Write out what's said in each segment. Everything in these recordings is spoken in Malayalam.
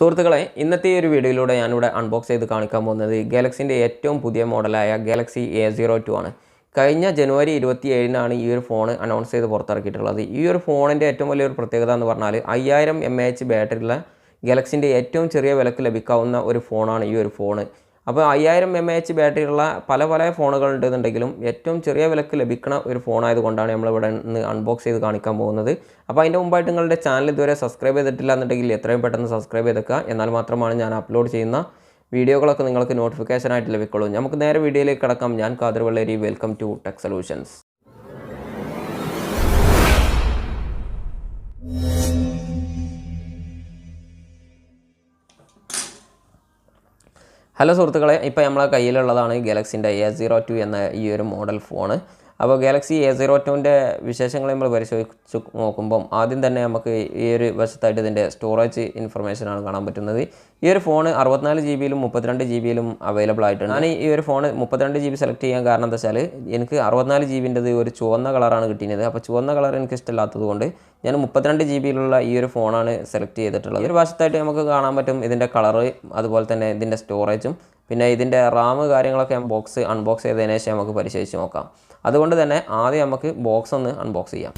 സുഹൃത്തുക്കളെ ഇന്നത്തെ ഒരു വീഡിയോയിലൂടെ ഞാനിവിടെ അൺബോക്സ് ചെയ്ത് കാണിക്കാൻ പോകുന്നത് ഗാലക്സിന്റെ ഏറ്റവും പുതിയ മോഡലായ ഗാലക്സി എ സീറോ ടു ആണ്. കഴിഞ്ഞ ജനുവരി ഇരുപത്തി ഏഴിനാണ് ഈ ഒരു ഫോൺ അനൗൺസ് ചെയ്ത് പുറത്തിറക്കിയിട്ടുള്ളത്. ഈ ഒരു ഫോണിന്റെ ഏറ്റവും വലിയൊരു പ്രത്യേകത എന്ന് പറഞ്ഞാൽ അയ്യായിരം എം എ എച്ച് ബാറ്ററിയുള്ള ഗാലക്സിന്റെ ഏറ്റവും ചെറിയ വിലക്ക് ലഭിക്കാവുന്ന ഒരു ഫോണാണ് ഈ ഒരു ഫോണ് അപ്പോൾ അയ്യായിരം എം എ എച്ച് ബാറ്ററിയുള്ള പല പല ഫോണുകൾ ഉണ്ടെന്നുണ്ടെങ്കിലും ഏറ്റവും ചെറിയ വിലക്ക് ലഭിക്കുന്ന ഒരു ഫോൺ ആയതുകൊണ്ടാണ് നമ്മളിവിടെ നിന്ന് അൺബോക്സ് ചെയ്ത് കാണിക്കാൻ പോകുന്നത്. അപ്പോൾ അതിന്റെ മുമ്പായിട്ട് നിങ്ങളുടെ ചാനൽ ഇതുവരെ സബ്സ്ക്രൈബ് ചെയ്തിട്ടില്ല എന്നുണ്ടെങ്കിൽ എത്രയും പെട്ടെന്ന് സബ്സ്ക്രൈബ് ചെയ്തേക്കുക. എന്നാൽ മാത്രമാണ് ഞാൻ അപ്ലോഡ് ചെയ്യുന്ന വീഡിയോകളൊക്കെ നിങ്ങൾക്ക് നോട്ടിഫിക്കേഷൻ ആയിട്ട് ലഭിക്കുള്ളൂ. നമുക്ക് നേരെ വീഡിയോയിലേക്ക് കിടക്കാം. ഞാൻ Kader Velleri. Welcome to tech solutions hello സുഹൃത്തുക്കളെ ഇപ്പോൾ നമ്മളെ കയ്യിലുള്ളതാണ് ഗാലക്സിന്റെ എ സീറോ ടു എന്ന ഈ ഒരു മോഡൽ ഫോണ് അപ്പോൾ ഗാലക്സി എ സീറോ ടുവിന്റെ വിശേഷങ്ങൾ നമ്മൾ പരിശോധിച്ച് നോക്കുമ്പം ആദ്യം തന്നെ നമുക്ക് ഈ ഒരു വശത്തായിട്ട് ഇതിന്റെ സ്റ്റോറേജ് ഇൻഫർമേഷനാണ് കാണാൻ പറ്റുന്നത്. ഈ ഒരു ഫോൺ അറുപത്തിനാല് ജി ബിയിലും മുപ്പത്തിരണ്ട് ജി ബിയിലും അവൈലബിൾ ആയിട്ടുണ്ട്. ഞാൻ ഈ ഒരു ഫോൺ മുപ്പത്തിരണ്ട് ജി ബി സെലക്ട് ചെയ്യാൻ കാരണം എന്താ വെച്ചാൽ എനിക്ക് അറുപത്തിനാല് ജി ബിന്റെത് ഒരു ചുവന്ന കളറാണ് കിട്ടിയത് അപ്പോൾ ചുവന്ന കളർ എനിക്ക് ഇഷ്ടമില്ലാത്തത് കൊണ്ട് ഞാൻ മുപ്പത്തിരണ്ട് ജി ബിയിലുള്ള ഈ ഒരു ഫോണാണ് സെലക്ട് ചെയ്തിട്ടുള്ളത്. ഒരു വശത്തായിട്ട് നമുക്ക് കാണാൻ പറ്റും ഇതിന്റെ കളറ് അതുപോലെ തന്നെ ഇതിന്റെ സ്റ്റോറേജും പിന്നെ ഇതിന്റെ റാം കാര്യങ്ങളൊക്കെ ബോക്സ് അൺബോക്സ് ചെയ്തതിനു ശേഷം നമുക്ക് പരിശോധിച്ച് നോക്കാം. അതുകൊണ്ട് തന്നെ ആദ്യം നമുക്ക് ബോക്സ് ഒന്ന് അൺബോക്സ് ചെയ്യാം.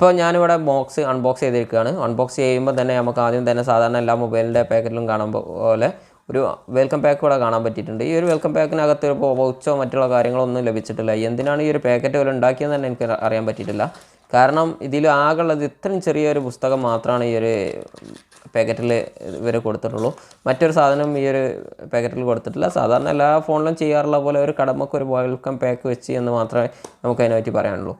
ഇപ്പോൾ ഞാനിവിടെ ബോക്സ് അൺബോക്സ് ചെയ്തിരിക്കുകയാണ്. അൺബോക്സ് ചെയ്യുമ്പോൾ തന്നെ നമുക്ക് ആദ്യം തന്നെ സാധാരണ എല്ലാ മൊബൈലിന്റെ പാക്കറ്റിലും കാണാൻ പോലെ ഒരു വെൽക്കം പാക്ക് ഇവിടെ കാണാൻ പറ്റിയിട്ടുണ്ട്. ഈ ഒരു വെൽക്കം പാക്കിനകത്ത് വൗച്ചോ മറ്റുള്ള കാര്യങ്ങളൊന്നും ലഭിച്ചിട്ടില്ല. എന്തിനാണ് ഈ ഒരു പാക്കറ്റ് പോലെ ഉണ്ടാക്കിയതെന്ന് തന്നെ എനിക്ക് അറിയാൻ പറ്റിയിട്ടില്ല. കാരണം ഇതിൽ ആകെയുള്ളത് ഇത്രയും ചെറിയൊരു പുസ്തകം മാത്രമാണ് ഈ ഒരു പാക്കറ്റിൽ ഇവർ കൊടുത്തിട്ടുള്ളൂ. മറ്റൊരു സാധനം ഈ ഒരു പാക്കറ്റിൽ കൊടുത്തിട്ടില്ല. സാധാരണ എല്ലാ ഫോണിലും ചെയ്യാറുള്ള പോലെ ഒരു കടമക്ക് ഒരു വെൽക്കം പാക്ക് വെച്ച് എന്ന് മാത്രമേ നമുക്ക് അതിനെപ്പറ്റി പറയാനുള്ളൂ.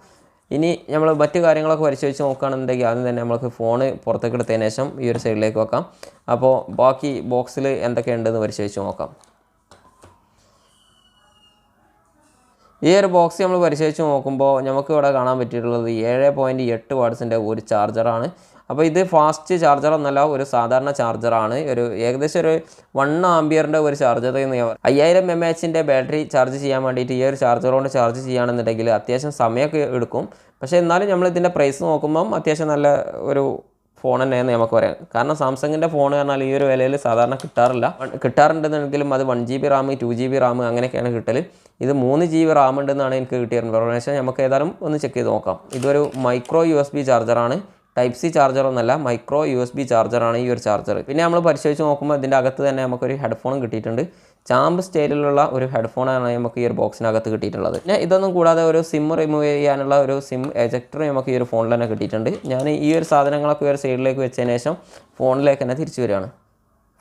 ഇനി നമ്മൾ മറ്റ് കാര്യങ്ങളൊക്കെ പരിശോധിച്ച് നോക്കുകയാണെന്നുണ്ടെങ്കിൽ ആദ്യം തന്നെ നമ്മൾക്ക് ഫോണ് പുറത്തേക്ക് എടുത്തതിന് ശേഷം ഈ ഒരു സൈഡിലേക്ക് വെക്കാം അപ്പോൾ ബാക്കി ബോക്സിൽ എന്തൊക്കെയുണ്ടെന്ന് പരിശോധിച്ച് നോക്കാം. ഈ ഒരു ബോക്സ് നമ്മൾ പരിശോധിച്ച് നോക്കുമ്പോൾ നമുക്ക് ഇവിടെ കാണാൻ പറ്റിയിട്ടുള്ളത് ഏഴ് പോയിന്റ് എട്ട് വാട്ട്സിന്റെ ഒരു ചാർജറാണ് അപ്പോൾ ഇത് ഫാസ്റ്റ് ചാർജർ എന്നല്ല ഒരു സാധാരണ ചാർജറാണ് ഒരു ഏകദേശം ഒരു വൺ ആംബിയറിന്റെ ഒരു ചാർജർ എന്ന് ഞാൻ. അയ്യായിരം എം എച്ചിന്റെ ബാറ്ററി ചാർജ് ചെയ്യാൻ വേണ്ടിയിട്ട് ഈ ഒരു ചാർജർ കൊണ്ട് ചാർജ് ചെയ്യുകയാണെന്നുണ്ടെങ്കിൽ അത്യാവശ്യം സമയമൊക്കെ എടുക്കും. പക്ഷേ എന്നാലും നമ്മൾ ഇതിന്റെ പ്രൈസ് നോക്കുമ്പം അത്യാവശ്യം നല്ല ഒരു ഫോൺ തന്നെയെന്ന് നമുക്ക് പറയാം. കാരണം സാംസങ്ങിന്റെ ഫോൺ പറഞ്ഞാൽ ഈ ഒരു വിലയിൽ സാധാരണ കിട്ടാറില്ല. കിട്ടാറുണ്ടെന്നുണ്ടെങ്കിലും അത് one G B RAM two G B RAM അങ്ങനെയൊക്കെയാണ് കിട്ടൽ ഇത് മൂന്ന് ജി ബി റാം ഉണ്ടെന്നാണ് എനിക്ക് കിട്ടിയ ഇൻഫർമേഷൻ നമുക്ക് ഏതായാലും ഒന്ന് ചെക്ക് ചെയ്ത് നോക്കാം. ഇതൊരു മൈക്രോ യു എസ് ബി ചാർജറാണ് ടൈപ്പ് സി ചാർജർ ഒന്നല്ല മൈക്രോ യു എസ് ബി ചാർജറാണ് ഈ ഒരു ചാർജർ പിന്നെ നമ്മൾ പരിശോധിച്ച് നോക്കുമ്പോൾ ഇതിന്റെ അകത്ത് തന്നെ നമുക്കൊരു ഹെഡ്ഫോണും കിട്ടിയിട്ടുണ്ട്. ചാമ്പ് സ്റ്റൈലിലുള്ള ഒരു ഹെഡ്ഫോണാണ് നമുക്ക് ഈ ഒരു ബോക്സിനകത്ത് കിട്ടിയിട്ടുള്ളത്. പിന്നെ ഇതൊന്നും കൂടാതെ ഒരു സിം റിമൂവ് ചെയ്യാനുള്ള ഒരു സിം എജക്ടർ നമുക്ക് ഈ ഒരു ഫോണിൽ തന്നെ കിട്ടിയിട്ടുണ്ട്. ഞാൻ ഈ ഒരു സാധനങ്ങളൊക്കെ ഒരു സൈഡിലേക്ക് വെച്ചതിന് ശേഷം ഫോണിലേക്ക് തന്നെ തിരിച്ചു വരികയാണ്.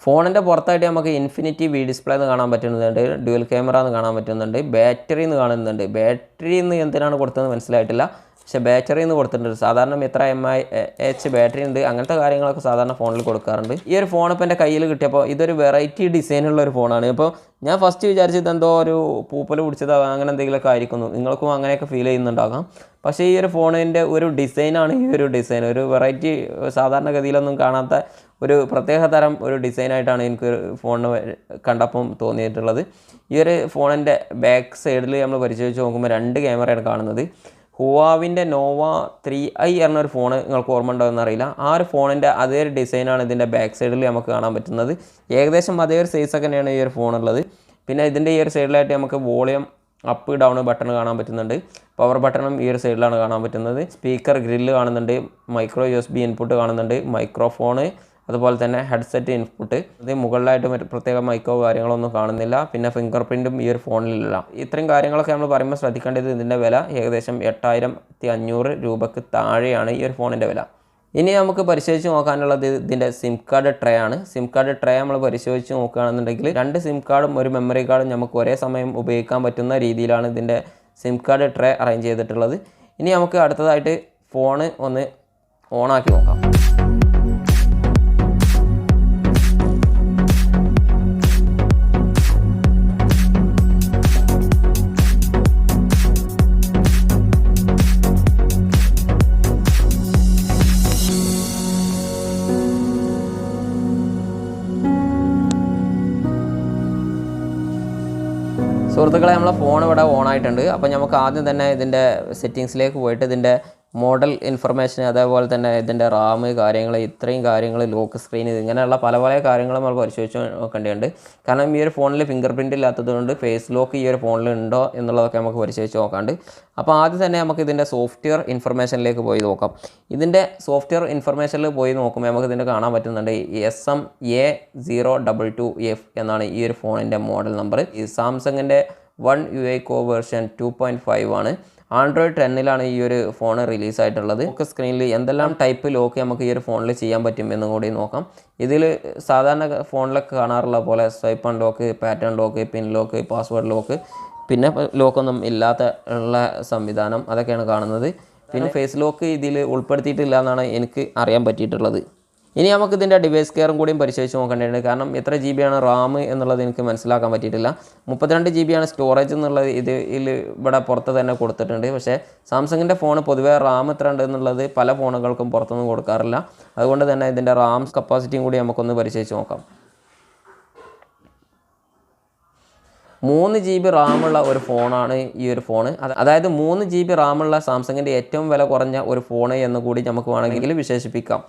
ഫോണിന്റെ പുറത്തായിട്ട് നമുക്ക് ഇൻഫിനിറ്റി വി ഡിസ്പ്ലേ എന്ന് കാണാൻ പറ്റുന്നുണ്ട് ഡ്യുവൽ ക്യാമറ എന്ന് കാണാൻ പറ്റുന്നുണ്ട് ബാറ്ററി എന്ന് കാണുന്നുണ്ട്. ബാറ്ററി എന്ന് എന്തിനാണ് കൊടുത്തതെന്ന് മനസ്സിലായിട്ടില്ല. പക്ഷേ ബാറ്ററി എന്ന് കൊടുത്തിട്ടുണ്ട്. സാധാരണ എത്ര എം ഐ എച്ച് ബാറ്ററി ഉണ്ട്. അങ്ങനത്തെ കാര്യങ്ങളൊക്കെ സാധാരണ ഫോണിൽ കൊടുക്കാറുണ്ട്. ഈ ഒരു ഫോൺ ഇപ്പോൾ എന്റെ കയ്യിൽ കിട്ടിയപ്പോൾ ഇതൊരു വെറൈറ്റി ഡിസൈനുള്ള ഒരു ഫോണാണ് ഇപ്പോൾ ഞാൻ ഫസ്റ്റ് വിചാരിച്ചത് എന്തോ ഒരു പൂപ്പൽ പിടിച്ചതോ അങ്ങനെ എന്തെങ്കിലുമൊക്കെ ആയിരിക്കുന്നു. നിങ്ങൾക്കും അങ്ങനെയൊക്കെ ഫീൽ ചെയ്യുന്നുണ്ടാകാം. പക്ഷേ ഈ ഒരു ഫോണിന്റെ ഒരു ഡിസൈനാണ് ഈ ഒരു ഡിസൈൻ ഒരു വെറൈറ്റി സാധാരണഗതിയിലൊന്നും കാണാത്ത ഒരു പ്രത്യേക തരം ഒരു ഡിസൈനായിട്ടാണ് എനിക്ക് ഫോണിന് കണ്ടപ്പം തോന്നിയിട്ടുള്ളത്. ഈ ഒരു ഫോണിന്റെ ബാക്ക് സൈഡിൽ നമ്മൾ പരിശോധിച്ച് നോക്കുമ്പോൾ രണ്ട് ക്യാമറയാണ് കാണുന്നത്. ഹുവാവിന്റെ നോവ ത്രീ ഐ എന്നൊരു ഫോൺ നിങ്ങൾക്ക് ഓർമ്മ ഉണ്ടാകുമെന്ന് എന്നറിയില്ല. ആ ഒരു ഫോണിന്റെ അതേ ഒരു ഡിസൈനാണ് ഇതിന്റെ ബാക്ക് സൈഡിൽ നമുക്ക് കാണാൻ പറ്റുന്നത്. ഏകദേശം അതേ ഒരു സൈസൊക്കെ തന്നെയാണ് ഈ ഒരു ഫോണുള്ളത്. പിന്നെ ഇതിന്റെ ഈ ഒരു സൈഡിലായിട്ട് നമുക്ക് വോളിയം അപ്പ് ഡൗൺ ബട്ടൺ കാണാൻ പറ്റുന്നുണ്ട്. പവർ ബട്ടണും ഈ ഒരു സൈഡിലാണ് കാണാൻ പറ്റുന്നത്. സ്പീക്കർ ഗ്രില്ല് കാണുന്നുണ്ട്. Micro U S B input കാണുന്നുണ്ട്. മൈക്രോഫോണ് അതുപോലെ തന്നെ ഹെഡ്സെറ്റ് ഇൻപുട്ട് ഇത് മുകളിലായിട്ട് പ്രത്യേക മൈക്കോ കാര്യങ്ങളൊന്നും കാണുന്നില്ല. പിന്നെ ഫിംഗർ പ്രിന്റും ഈ ഒരു ഫോണിലില്ല ഇത്രയും കാര്യങ്ങളൊക്കെ നമ്മൾ പറയുമ്പോൾ ശ്രദ്ധിക്കേണ്ടത് ഇതിന്റെ വില ഏകദേശം എട്ടായിരത്തി അഞ്ഞൂറ് രൂപക്ക് താഴെയാണ് ഈ ഒരു ഫോണിന്റെ വില. ഇനി നമുക്ക് പരിശോധിച്ച് നോക്കാനുള്ളത് ഇതിന്റെ സിം കാർഡ് ട്രേ ആണ്. സിം കാർഡ് ട്രേ നമ്മൾ പരിശോധിച്ച് നോക്കുകയാണെന്നുണ്ടെങ്കിൽ രണ്ട് സിം കാർഡും ഒരു മെമ്മറി കാർഡും നമുക്ക് ഒരേ സമയം ഉപയോഗിക്കാൻ പറ്റുന്ന രീതിയിലാണ് ഇതിന്റെ സിം കാർഡ് ട്രേ അറേഞ്ച് ചെയ്തിട്ടുള്ളത്. ഇനി നമുക്ക് അടുത്തതായിട്ട് ഫോണ് ഒന്ന് ഓണാക്കി നോക്കാം. സുഹൃത്തുക്കളെ നമ്മളെ ഫോൺ ഇവിടെ ഓൺ ആയിട്ടുണ്ട്. അപ്പോൾ നമുക്ക് ആദ്യം തന്നെ ഇതിന്റെ സെറ്റിങ്സിലേക്ക് പോയിട്ട് ഇതിന്റെ മോഡൽ ഇൻഫർമേഷൻ അതേപോലെ തന്നെ ഇതിന്റെ റാം കാര്യങ്ങൾ ഇത്രയും കാര്യങ്ങൾ ലോക്ക് സ്ക്രീൻ ഇങ്ങനെയുള്ള പല പല കാര്യങ്ങൾ നമ്മൾ പരിശോധിച്ച് നോക്കേണ്ടതുണ്ട്. കാരണം ഈ ഒരു ഫോണിൽ ഫിംഗർ പ്രിന്റ് ഇല്ലാത്തതുകൊണ്ട് ഫേസ് ലോക്ക് ഈ ഒരു ഫോണിൽ ഉണ്ടോ എന്നുള്ളതൊക്കെ നമുക്ക് പരിശോധിച്ച് നോക്കാണ്ട്. അപ്പോൾ ആദ്യം തന്നെ നമുക്ക് ഇതിന്റെ സോഫ്റ്റ്വെയർ ഇൻഫർമേഷനിലേക്ക് പോയി നോക്കാം. ഇതിന്റെ സോഫ്റ്റ്വെയർ ഇൻഫർമേഷനിൽ പോയി നോക്കുമ്പോൾ നമുക്ക് ഇതിന്റെ കാണാൻ പറ്റുന്നുണ്ട്. S M A zero double two F എന്നാണ് ഈ ഒരു ഫോണിന്റെ മോഡൽ നമ്പർ ഈ സാംസങ്ങിന്റെ One U I core version two point five ആണ്. ആൻഡ്രോയിഡ് ടെന്നിലാണ് ഈ ഒരു ഫോൺ റിലീസായിട്ടുള്ളത് നമുക്ക് സ്ക്രീനിൽ എന്തെല്ലാം ടൈപ്പ് ലോക്ക് നമുക്ക് ഈ ഒരു ഫോണിൽ ചെയ്യാൻ പറ്റും എന്നും കൂടി നോക്കാം. ഇതിൽ സാധാരണ ഫോണിലൊക്കെ കാണാറുള്ള പോലെ swipe and lock pattern lock pin lock password lock പിന്നെ ലോക്കൊന്നും ഇല്ലാത്ത ഉള്ള സംവിധാനം അതൊക്കെയാണ് കാണുന്നത്. പിന്നെ ഫേസ് ലോക്ക് ഇതിൽ ഉൾപ്പെടുത്തിയിട്ടില്ല എന്നാണ് എനിക്ക് അറിയാൻ പറ്റിയിട്ടുള്ളത്. ഇനി നമുക്ക് ഇതിന്റെ ഡിവൈസ് കെയറും കൂടിയും പരിശോധിച്ച് നോക്കേണ്ടതുണ്ട് കാരണം എത്ര ജി ബിയാണ് റാം എന്നുള്ളത് എനിക്ക് മനസ്സിലാക്കാൻ പറ്റിയിട്ടില്ല. മുപ്പത്തിരണ്ട് ജി ബിയാണ് സ്റ്റോറേജ് എന്നുള്ളത് ഇത് ഇവിടെ പുറത്ത് തന്നെ കൊടുത്തിട്ടുണ്ട്. പക്ഷേ സാംസങ്ങിന്റെ ഫോൺ പൊതുവേ റാം എത്ര ഉണ്ട് എന്നുള്ളത് പല ഫോണുകൾക്കും പുറത്തൊന്നും കൊടുക്കാറില്ല. അതുകൊണ്ട് തന്നെ ഇതിന്റെ റാം കപ്പാസിറ്റിയും കൂടി നമുക്കൊന്ന് പരിശോധിച്ച് നോക്കാം. മൂന്ന് ജി ബി റാമുള്ള ഒരു ഫോണാണ് ഈ ഒരു ഫോൺ അതായത് മൂന്ന് ജി ബി റാമുള്ള സാംസങ്ങിന്റെ ഏറ്റവും വില കുറഞ്ഞ ഒരു ഫോൺ എന്ന് കൂടി നമുക്ക് വേണമെങ്കിൽ വിശേഷിപ്പിക്കാം.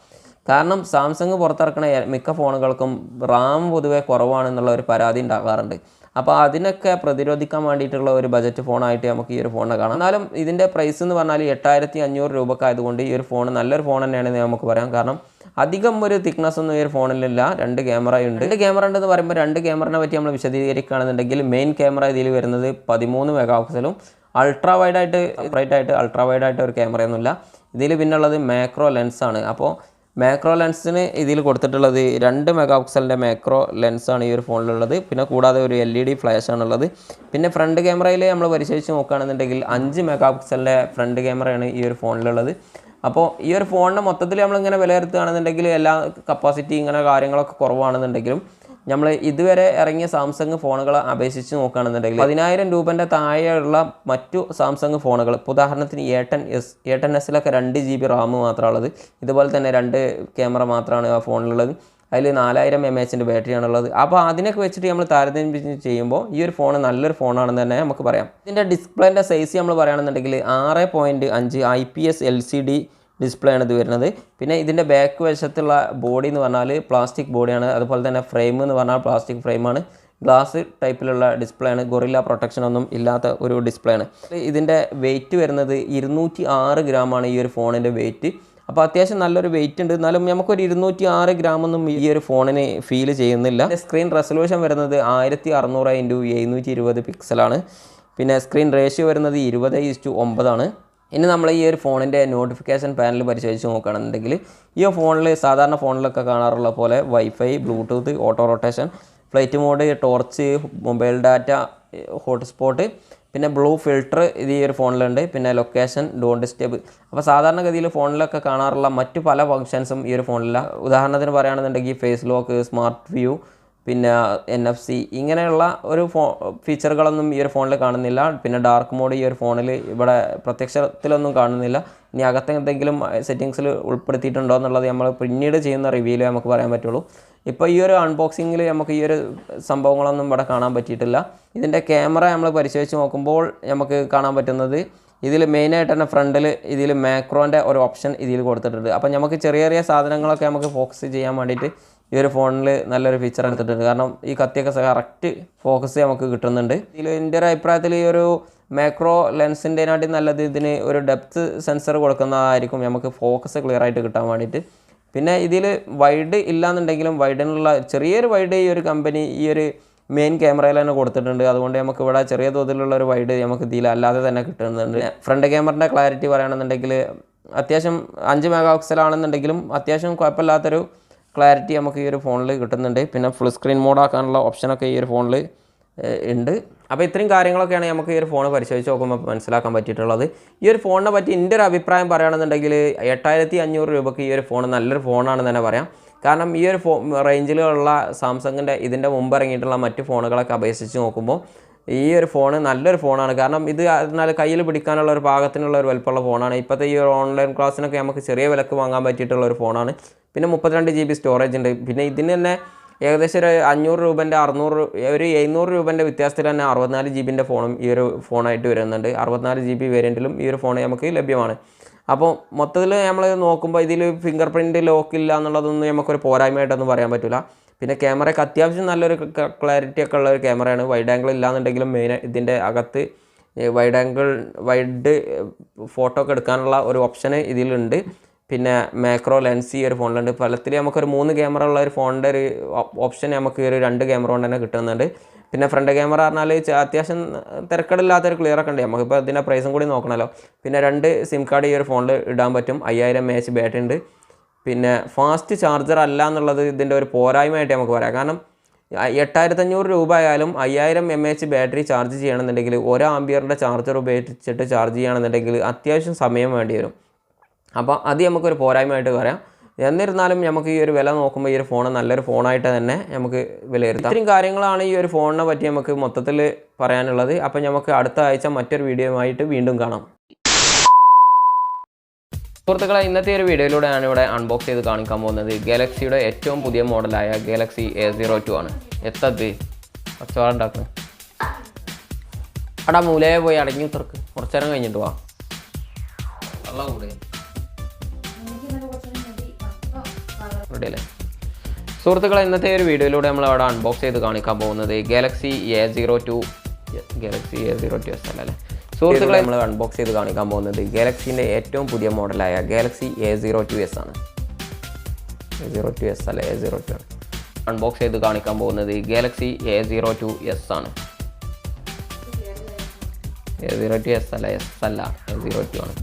കാരണം സാംസങ് പുറത്തിറക്കുന്ന മിക്ക ഫോണുകൾക്കും റാം പൊതുവെ കുറവാണെന്നുള്ള ഒരു പരാതി ഉണ്ടാകാറുണ്ട്. അപ്പോൾ അതിനൊക്കെ പ്രതിരോധിക്കാൻ വേണ്ടിയിട്ടുള്ള ഒരു ബജറ്റ് ഫോണായിട്ട് നമുക്ക് ഈ ഒരു ഫോണിനെ കാണാം. എന്നാലും ഇതിന്റെ പ്രൈസ് എന്ന് പറഞ്ഞാൽ എട്ടായിരത്തി അഞ്ഞൂറ് രൂപക്ക് ആയതുകൊണ്ട് ഈ ഒരു ഫോൺ നല്ലൊരു ഫോൺ തന്നെയാണെന്ന് നമുക്ക് പറയാം. കാരണം അധികം ഒരു തിക്നെസ് ഒന്നും ഈ ഒരു ഫോണിലില്ല. രണ്ട് ക്യാമറ ഉണ്ട്. രണ്ട് ക്യാമറ ഉണ്ടെന്ന് പറയുമ്പോൾ രണ്ട് ക്യാമറനെ പറ്റി നമ്മൾ വിശദീകരിക്കുകയാണെന്നുണ്ടെങ്കിൽ മെയിൻ ക്യാമറ ഇതിൽ വരുന്നത് പതിമൂന്ന് മെഗാ പിക്സലും അൾട്രാ വൈഡായിട്ട് ബ്രൈറ്റ് ആയിട്ട് അൾട്രാ വൈഡായിട്ട് ഒരു ക്യാമറയൊന്നുമില്ല ഇതിൽ പിന്നുള്ളത് മാക്രോ ലെൻസാണ് അപ്പോൾ മാക്രോ ലെൻസിന് ഇതിൽ കൊടുത്തിട്ടുള്ളത് രണ്ട് മെഗാ പിക്സലിന്റെ മാക്രോ ലെൻസാണ് ഈ ഒരു ഫോണിലുള്ളത്. പിന്നെ കൂടാതെ ഒരു എൽ ഇ ഡി ഫ്ലാഷ് ആണുള്ളത്. പിന്നെ ഫ്രണ്ട് ക്യാമറയിൽ നമ്മൾ പരിശോധിച്ച് നോക്കുകയാണെന്നുണ്ടെങ്കിൽ അഞ്ച് മെഗാ പിക്സലിന്റെ ഫ്രണ്ട് ക്യാമറയാണ് ഈ ഒരു ഫോണിലുള്ളത്. അപ്പോൾ ഈ ഒരു ഫോണിന്റെ മൊത്തത്തിൽ നമ്മളിങ്ങനെ വിലയിരുത്തുകയാണെന്നുണ്ടെങ്കിൽ എല്ലാ കപ്പാസിറ്റി ഇങ്ങനെ കാര്യങ്ങളൊക്കെ കുറവാണെന്നുണ്ടെങ്കിലും നമ്മൾ ഇതുവരെ ഇറങ്ങിയ സാംസങ് ഫോണുകളെ അപേക്ഷിച്ച് നോക്കുകയാണെന്നുണ്ടെങ്കിൽ പതിനായിരം രൂപന്റെ താഴെയുള്ള മറ്റു സാംസങ് ഫോണുകൾ ഇപ്പോൾ ഉദാഹരണത്തിന് ഏട്ടൻ എസ് ഏട്ടൻ എസിലൊക്കെ രണ്ട് ജി ബി റാം മാത്രമുള്ളത് ഇതുപോലെ തന്നെ രണ്ട് ക്യാമറ മാത്രമാണ് ആ ഫോണിലുള്ളത്. അതിൽ നാലായിരം എം എച്ചിന്റെ ബാറ്ററിയാണുള്ളത് അപ്പോൾ അതിനൊക്കെ വെച്ചിട്ട് നമ്മൾ താരതമ്യം ചെയ്യുമ്പോൾ ഈ ഒരു ഫോൺ നല്ലൊരു ഫോണാണെന്ന് തന്നെ നമുക്ക് പറയാം. ഇതിന്റെ ഡിസ്പ്ലേന്റെ സൈസ് നമ്മൾ പറയുകയാണെന്നുണ്ടെങ്കിൽ ആറ് പോയിന്റ് അഞ്ച് I P S L C D display ആണ് ഇത് വരുന്നത്. പിന്നെ ഇതിന്റെ ബാക്ക് വശത്തുള്ള ബോഡി എന്ന് പറഞ്ഞാൽ പ്ലാസ്റ്റിക് ബോഡിയാണ് അതുപോലെ തന്നെ ഫ്രെയിം എന്ന് പറഞ്ഞാൽ പ്ലാസ്റ്റിക് ഫ്രെയിമാണ് ഗ്ലാസ് ടൈപ്പിലുള്ള ഡിസ്പ്ലേ ആണ്. ഗൊറില്ല പ്രൊട്ടക്ഷൻ ഒന്നും ഇല്ലാത്ത ഒരു ഡിസ്പ്ലേ ആണ്. ഇതിന്റെ വെയിറ്റ് വരുന്നത് ഇരുന്നൂറ്റി ആറ് ഗ്രാമാണ് ഈ ഒരു ഫോണിന്റെ വെയിറ്റ് അപ്പോൾ അത്യാവശ്യം നല്ലൊരു വെയിറ്റ് ഉണ്ട്. എന്നാലും നമുക്കൊരു ഇരുന്നൂറ്റി ആറ് ഗ്രാമൊന്നും ഈ ഒരു ഫോണിന് ഫീൽ ചെയ്യുന്നില്ല. സ്ക്രീൻ റെസൊല്യൂഷൻ വരുന്നത് ആയിരത്തി അറുന്നൂറ് ഇന്റു എഴുന്നൂറ്റി ഇരുപത് പിക്സലാണ് പിന്നെ സ്ക്രീൻ റേഷ്യോ വരുന്നത് ഇരുപത് ഇസ്റ്റു ഒമ്പതാണ് ഇനി നമ്മൾ ഈ ഒരു ഫോണിന്റെ നോട്ടിഫിക്കേഷൻ പാനൽ പരിശോധിച്ച് നോക്കുകയാണെന്നുണ്ടെങ്കിൽ ഈ ഫോണിൽ സാധാരണ ഫോണിലൊക്കെ കാണാറുള്ള പോലെ wifi Bluetooth auto rotation flight mode torch mobile data hotspot പിന്നെ ബ്ലൂ ഫിൽട്ടർ ഇത് ഈ ഒരു ഫോണിലുണ്ട്. പിന്നെ ലൊക്കേഷൻ ഡോൺ ഡിസ്റ്റേബ് അപ്പോൾ സാധാരണഗതിയിൽ ഫോണിലൊക്കെ കാണാറുള്ള മറ്റു പല ഫങ്ഷൻസും ഈ ഒരു ഫോണിലാണ്. ഉദാഹരണത്തിന് പറയുകയാണെന്നുണ്ടെങ്കിൽ ഫേസ് ലോക്ക് സ്മാർട്ട് വ്യൂ പിന്നെ എൻ എഫ് സി ഇങ്ങനെയുള്ള ഒരു ഫോ ഫീച്ചറുകളൊന്നും ഈ ഒരു ഫോണിൽ കാണുന്നില്ല. പിന്നെ ഡാർക്ക് മോഡ് ഈ ഒരു ഫോണിൽ ഇവിടെ പ്രത്യക്ഷത്തിലൊന്നും കാണുന്നില്ല. ഇനി അകത്ത് എന്തെങ്കിലും സെറ്റിങ്സിൽ ഉൾപ്പെടുത്തിയിട്ടുണ്ടോ എന്നുള്ളത് നമ്മൾ പിന്നീട് ചെയ്യുന്ന റിവ്യൂവിൽ നമുക്ക് പറയാൻ പറ്റുള്ളൂ. ഇപ്പോൾ ഈ ഒരു അൺബോക്സിങ്ങിൽ നമുക്ക് ഈ ഒരു സംഭവങ്ങളൊന്നും ഇവിടെ കാണാൻ പറ്റിയിട്ടില്ല. ഇതിന്റെ ക്യാമറ നമ്മൾ പരിശോധിച്ച് നോക്കുമ്പോൾ നമുക്ക് കാണാൻ പറ്റുന്നത് ഇതിൽ മെയിനായിട്ട് തന്നെ ഫ്രണ്ടിൽ ഇതിൽ മാക്രോന്റെ ഒരു ഓപ്ഷൻ ഇതിൽ കൊടുത്തിട്ടുണ്ട്. അപ്പോൾ നമുക്ക് ചെറിയ ചെറിയ സാധനങ്ങളൊക്കെ നമുക്ക് ഫോക്കസ് ചെയ്യാൻ വേണ്ടിയിട്ട് ഈ ഒരു ഫോണിൽ നല്ലൊരു ഫീച്ചർ എടുത്തിട്ടുണ്ട്. കാരണം ഈ കത്തിയൊക്കെ കറക്റ്റ് ഫോക്കസ് നമുക്ക് കിട്ടുന്നുണ്ട്. ഇതിൽ എന്റെ ഒരു അഭിപ്രായത്തിൽ ഈ ഒരു മാക്രോ ലെൻസിന്റെനാട്ടി നല്ലത് ഇതിന് ഒരു ഡെപ്ത് സെൻസർ കൊടുക്കുന്നതായിരിക്കും. നമുക്ക് ഫോക്കസ് ക്ലിയർ ആയിട്ട് കിട്ടാൻ വേണ്ടിയിട്ട്. പിന്നെ ഇതിൽ വൈഡ് ഇല്ലാന്നുണ്ടെങ്കിലും വൈഡിനുള്ള ചെറിയൊരു വൈഡ് ഈ ഒരു കമ്പനി ഈ ഒരു മെയിൻ ക്യാമറയിൽ തന്നെ കൊടുത്തിട്ടുണ്ട്. അതുകൊണ്ട് നമുക്ക് ഇവിടെ ചെറിയ തോതിലുള്ള ഒരു വൈഡ് നമുക്ക് ഇതിൽ അല്ലാതെ തന്നെ കിട്ടുന്നുണ്ട്. ഫ്രണ്ട് ക്യാമറന്റെ ക്ലാരിറ്റി പറയുകയാണെന്നുണ്ടെങ്കിൽ അത്യാവശ്യം അഞ്ച് മെഗാ ഓക്സലാണെന്നുണ്ടെങ്കിലും അത്യാവശ്യം കുഴപ്പമില്ലാത്തൊരു ക്ലാരിറ്റി നമുക്ക് ഈ ഒരു ഫോണിൽ കിട്ടുന്നുണ്ട്. പിന്നെ ഫുൾ സ്ക്രീൻ മോഡാക്കാനുള്ള ഓപ്ഷനൊക്കെ ഈ ഒരു ഫോണിൽ ഉണ്ട്. അപ്പോൾ ഇത്രയും കാര്യങ്ങളൊക്കെയാണ് നമുക്ക് ഈ ഒരു ഫോൺ പരിശോധിച്ച് നോക്കുമ്പോൾ മനസ്സിലാക്കാൻ പറ്റിയിട്ടുള്ളത്. ഈ ഒരു ഫോണിനെ പറ്റി എന്റെ ഒരു അഭിപ്രായം പറയുകയാണെന്നുണ്ടെങ്കിൽ എട്ടായിരത്തി അഞ്ഞൂറ് രൂപയ്ക്ക് ഈ ഒരു ഫോൺ നല്ലൊരു ഫോണാണെന്ന് തന്നെ പറയാം. കാരണം ഈ ഒരു ഫോ റേഞ്ചിലുള്ള സാംസങ്ങിന്റെ ഇതിന്റെ മുമ്പ് ഇറങ്ങിയിട്ടുള്ള മറ്റ് ഫോണുകളൊക്കെ അപേക്ഷിച്ച് നോക്കുമ്പോൾ ഈ ഒരു ഫോൺ നല്ലൊരു ഫോണാണ് കാരണം ഇത് എന്നാൽ കയ്യിൽ പിടിക്കാനുള്ള ഒരു പാകത്തിനുള്ള ഒരു വലുപ്പമുള്ള ഫോണാണ് ഇപ്പോഴത്തെ ഈ ഒരു ഓൺലൈൻ ക്ലാസ്സിനൊക്കെ നമുക്ക് ചെറിയ വിലക്ക് വാങ്ങാൻ പറ്റിയിട്ടുള്ള ഒരു ഫോണാണ് പിന്നെ മുപ്പത്തിരണ്ട് ജി ബി സ്റ്റോറേജ് ഉണ്ട്. പിന്നെ ഇതിന് തന്നെ ഏകദേശം ഒരു അഞ്ഞൂറ് രൂപന്റെ അറുന്നൂറ് ഒരു എഴുന്നൂറ് രൂപന്റെ വ്യത്യാസത്തിൽ തന്നെ അറുപത്തിനാല് ജി ബിന്റെ ഫോണും ഈ ഒരു ഫോണായിട്ട് വരുന്നുണ്ട്. അറുപത്തിനാല് ജി ബി വേരിയന്റിലും ഈ ഒരു ഫോൺ നമുക്ക് ലഭ്യമാണ്. അപ്പോൾ മൊത്തത്തിൽ നമ്മൾ നോക്കുമ്പോൾ ഇതിൽ ഫിംഗർ പ്രിന്റ് ലോക്ക് ഇല്ല എന്നുള്ളതൊന്നും നമുക്കൊരു പോരായ്മയായിട്ടൊന്നും പറയാൻ പറ്റില്ല പിന്നെ ക്യാമറയ്ക്ക് അത്യാവശ്യം നല്ലൊരു ക്ലാരിറ്റി ഒക്കെ ഉള്ള ഒരു ക്യാമറയാണ്. വൈഡ് ആംഗിൾ ഇല്ലാന്നുണ്ടെങ്കിലും മെയിൻ ഇതിന്റെ അകത്ത് വൈഡ് ആംഗിൾ വൈഡ് ഫോട്ടോ ഒക്കെ എടുക്കാനുള്ള ഒരു ഓപ്ഷന് ഇതിലുണ്ട്. പിന്നെ മാക്രോ ലെൻസ് ഈ ഒരു ഫോണിലുണ്ട് ഫലത്തിൽ നമുക്കൊരു മൂന്ന് ക്യാമറ ഉള്ള ഒരു ഫോണിന്റെ ഒരു ഓപ്ഷൻ നമുക്ക് ഒരു രണ്ട് ക്യാമറ കൊണ്ട് തന്നെ കിട്ടുന്നുണ്ട്. പിന്നെ ഫ്രണ്ട് ക്യാമറ പറഞ്ഞാൽ അത്യാവശ്യം തിരക്കടില്ലാത്തൊരു ക്ലിയർ ഒക്കെ ഉണ്ട്. നമുക്കിപ്പോൾ ഇതിന്റെ പ്രൈസും കൂടി നോക്കണമല്ലോ പിന്നെ രണ്ട് സിം കാർഡ് ഈ ഒരു ഫോണിൽ ഇടാൻ പറ്റും. അയ്യായിരം എം എച്ച് ബാറ്ററി ഉണ്ട്. പിന്നെ ഫാസ്റ്റ് ചാർജർ അല്ല എന്നുള്ളത് ഇതിന്റെ ഒരു പോരായ്മയായിട്ട് നമുക്ക് പറയാം. കാരണം എട്ടായിരത്തഞ്ഞൂറ് രൂപ ആയാലും അയ്യായിരം എം എച്ച് ബാറ്ററി ചാർജ് ചെയ്യണമെന്നുണ്ടെങ്കിൽ ഒരു ആംബിയറിന്റെ ചാർജർ ഉപയോഗിച്ചിട്ട് ചാർജ് ചെയ്യണമെന്നുണ്ടെങ്കിൽ അത്യാവശ്യം സമയം വേണ്ടി വരും. അപ്പോൾ അത് നമുക്കൊരു പോരായ്മയായിട്ട് പറയാം. എന്നിരുന്നാലും നമുക്ക് ഈ ഒരു വില നോക്കുമ്പോൾ ഈ ഒരു ഫോൺ നല്ലൊരു ഫോണായിട്ട് തന്നെ നമുക്ക് വിലയിരുത്താം. ഇത്രയും കാര്യങ്ങളാണ് ഈ ഒരു ഫോണിനെ പറ്റി നമുക്ക് മൊത്തത്തിൽ പറയാനുള്ളത്. അപ്പോൾ നമുക്ക് അടുത്ത ആഴ്ച മറ്റൊരു വീഡിയോ ആയിട്ട് വീണ്ടും കാണാം. സുഹൃത്തുക്കളെ ഇന്നത്തെ ഒരു വീഡിയോയിലൂടെ ഞാൻ ഇവിടെ അൺബോക്സ് ചെയ്ത് കാണിക്കാൻ പോകുന്നത് ഗാലക്സിയുടെ ഏറ്റവും പുതിയ മോഡലായ ഗാലക്സി എ സീറോ ടു ആണ് എത്തത് കച്ചവടം ഉണ്ടാക്കുന്നത് അടാ മൂലയെ പോയി അടങ്ങി തുറക്ക് കുറച്ചു നേരം കഴിഞ്ഞിട്ട് വാ. സുഹൃത്തുക്കളെ ഇന്നത്തെ ഒരു വീഡിയോയിലൂടെ നമ്മൾ അവിടെ അൺബോക്സ് ചെയ്ത് കാണിക്കാൻ പോകുന്നത് Galaxy A zero two Galaxy A zero two S അല്ലേ? സുഹൃത്തുക്കളെ നമ്മൾ അൺബോക്സ് ചെയ്ത് കാണിക്കാൻ പോകുന്നത് ഗാലക്സിന്റെ ഏറ്റവും പുതിയ മോഡലായ Galaxy A zero two S ആണ്. എ സീറോ ടു എസ് അല്ല? എ സീറോ ടു അൺബോക്സ് ചെയ്ത് കാണിക്കാൻ പോകുന്നത് Galaxy A zero two S ആണ്. എ സീറോ ടു എസ് അല്ല എസ് അല്ല എ സീറോ ടു ആണ്.